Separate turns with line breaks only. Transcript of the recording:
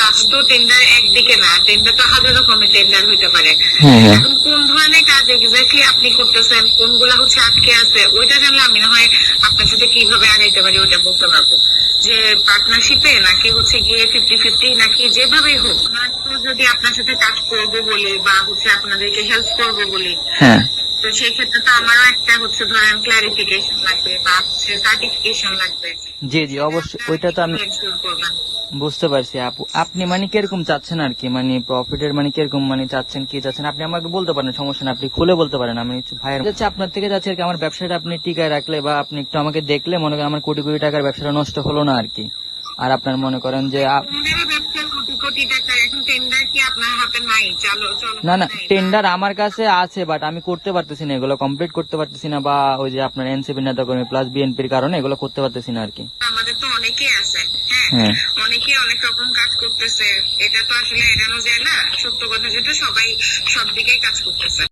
কাজ তো টেন্ডার একদিকে না টেন্ডার তো হাজার রকমের টেন্ডার হইতে পারে।
হ্যাঁ হ্যাঁ।
এখন কোন ধরনের কাজ এক্স্যাক্টলি আপনি করতেছেন কোনগুলা হচ্ছে আটকে আছে ওইটা জানলে আমি না হয় আপনার সাথে কীভাবে আগাইতে পারি ওইটা বলতে পারব। যে পার্টনারশিপে নাকি হচ্ছে গিয়ে ফিফটি ফিফটি নাকি যেভাবেই হোক যদি আপনার সাথে কাজ করব বলি বা হচ্ছে আপনাদেরকে হেল্প করব বলি
হ্যাঁ।
তো সেই ক্ষেত্রে তো আমারও একটা হচ্ছে ধরেন ক্লারিফিকেশন লাগবে বা হচ্ছে সার্টিফিকেশন লাগবে।
জি জি অবশ্যই। ওইটা তো আমি বুঝতে পারছি আপু। আপনি মানে কীরকম চাচ্ছেন আর কি? মানে প্রফিটের মানে কীরকম মানে চাচ্ছেন কি চাচ্ছেন? আপনি আমাকে বলতে পারেন সমস্যা না আপনি খুলে বলতে পারেন আমি ভাইয়ের যাচ্ছে আপনার থেকে যাচ্ছে আর কি আমার ব্যবসাটা আপনি টিকায় রাখলে বা আপনি একটু আমাকে দেখলে মনে করেন আমার কোটি কোটি টাকার ব্যবসাটা নষ্ট হলো না আর কি। আর আপনার মনে করেন যে আপ-
টেন্ডারের ব্যবসা কোটি কোটি টাকা এখন টেন্ডার কি আপনার হাতে নাই চালো চলো
না না টেন্ডার আমার কাছে আছে বাট আমি করতে পারতেছি না এগুলো কমপ্লিট করতে পারতেছি না বা ওই যে আপনার এনসিপি নেতা কর্মী প্লাস বিএনপির কারণে এগুলো করতে পারতেছি না আর কি
আমাদের তো অনেকেই আছে হ্যাঁ?
হ্যাঁ।
অনেকেই অনেক রকম কাজ করতেছে এটা তো আসলে এড়ানো যায় না সত্য কথা যেটা সবাই সব দিকেই কাজ করতেছে।